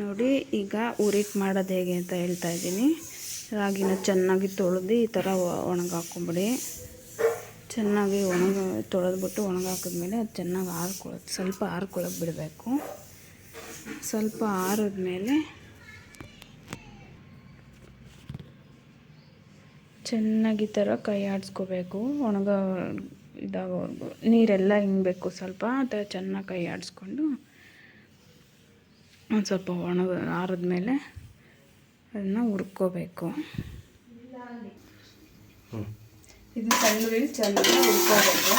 ನೋಡಿ, ಈಗ ಉರಿಟ್ ಮಾಡೋದು ಹೇಗೆ ಅಂತ ಹೇಳ್ತಾ ಇದ್ದೀನಿ. ರಾಗಿನ ಚೆನ್ನಾಗಿ ತೊಳೆದು ಈ ಥರ ಒಣಗಾಕೊಂಬಿಡಿ ಚೆನ್ನಾಗಿ ಒಣಗ, ತೊಳೆದ್ಬಿಟ್ಟು ಒಣಗಾಕಿದ್ಮೇಲೆ ಅದು ಚೆನ್ನಾಗಿ ಆರ್ಕೊಳ್ಳೋದು ಸ್ವಲ್ಪ ಆರ್ಕೊಳ್ಳೋಕೆ ಬಿಡಬೇಕು. ಸ್ವಲ್ಪ ಆರಿದ್ಮೇಲೆ ಚೆನ್ನಾಗಿ ಥರ ಕೈ ಆಡಿಸ್ಕೋಬೇಕು. ಒಣಗ, ಇದಾಗೋವರೆಗೂ, ನೀರೆಲ್ಲ ಹಿಂಗಬೇಕು ಸ್ವಲ್ಪ, ಆ ಥರ ಚೆನ್ನಾಗಿ ಕೈ ಆಡಿಸ್ಕೊಂಡು ಒಂದು ಸ್ವಲ್ಪ ಒಣ ಆರಿದ ಮೇಲೆ ಅದನ್ನು ಹುರ್ಕೋಬೇಕು. ಇದು ಸಣ್ಣ ಉರಿಲಿ ಚೆನ್ನಾಗಿ ಹುರ್ಕೋಬೇಕು.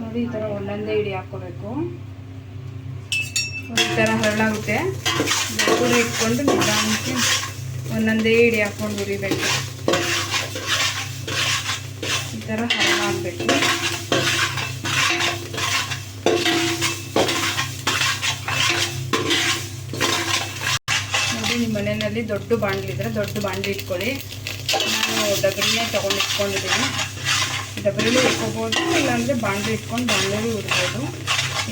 ನೋಡಿ ಈ ಥರ ಒಂದೊಂದೇ ಇಡಿ ಹಾಕ್ಕೋಬೇಕು. ಈ ಥರ ಹರಳಾಗುತ್ತೆ. ಉರಿ ಇಟ್ಕೊಂಡು ನಿಧಾನಕ್ಕೆ ಒಂದೊಂದೇ ಇಡಿ ಹಾಕ್ಕೊಂಡು ಉರಿಬೇಕು ಥರ ಹಾಕಬೇಕು ನೋಡಿ, ನಿಮ್ಮ ಮನೆಯಲ್ಲಿ ದೊಡ್ಡ ಬಾಣಲಿ ಇದ್ರೆ ದೊಡ್ಡ ಬಾಣಲಿ ಇಟ್ಕೊಳ್ಳಿ. ನಾನು ಡಬರಿನೇ ತೊಗೊಂಡು ಇಟ್ಕೊಂಡಿದ್ದೀನಿ. ಡಬರಿನೂ ಇಟ್ಕೋಬೋದು, ಇಲ್ಲಾಂದರೆ ಬಾಣಲಿ ಇಟ್ಕೊಂಡು ಬಾಣಲಿ ಉಡ್ಬೋದು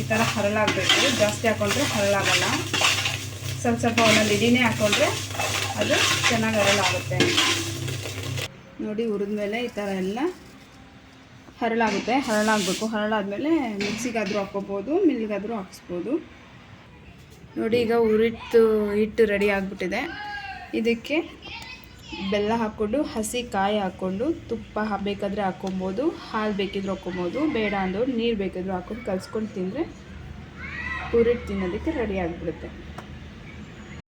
ಈ ಥರ ಹರಳಾಗಬೇಕು. ಜಾಸ್ತಿ ಹಾಕೊಂಡ್ರೆ ಹರಳಾಗಲ್ಲ. ಸ್ವಲ್ಪ ಸ್ವಲ್ಪ ಒಂದೊಂದು ಇಡೀನೇ ಹಾಕೊಂಡ್ರೆ ಅದು ಚೆನ್ನಾಗಿ ಹರಳಾಗುತ್ತೆ. ನೋಡಿ, ಹುರಿದ್ಮೇಲೆ ಈ ಥರ ಎಲ್ಲ ಹರಳಾಗುತ್ತೆ, ಹರಳಾಗಬೇಕು. ಹರಳಾದಮೇಲೆ ಮಿಕ್ಸಿಗಾದರೂ ಹಾಕ್ಕೋಬೋದು, ಮಿಲ್ಗಾದರೂ ಹಾಕ್ಸ್ಬೋದು. ನೋಡಿ, ಈಗ ಉರಿಟ್ಟು, ಹಿಟ್ಟು ರೆಡಿ ಆಗಿಬಿಟ್ಟಿದೆ. ಇದಕ್ಕೆ ಬೆಲ್ಲ ಹಾಕ್ಕೊಂಡು ಹಸಿ ಕಾಯಿ ಹಾಕ್ಕೊಂಡು, ತುಪ್ಪ ಬೇಕಾದರೆ ಹಾಕ್ಕೊಬೋದು, ಹಾಲು ಬೇಕಿದ್ರೂ ಹಾಕ್ಕೊಬೋದು, ಬೇಡ ಅಂದವ್ರು ನೀರು ಬೇಕಿದ್ರೂ ಹಾಕ್ಕೊಂಡು ಕಲ್ಸ್ಕೊಂಡು ತಿಂದರೆ ಉರಿಟ್ಟು ತಿನ್ನೋದಕ್ಕೆ ರೆಡಿ ಆಗಿಬಿಡುತ್ತೆ.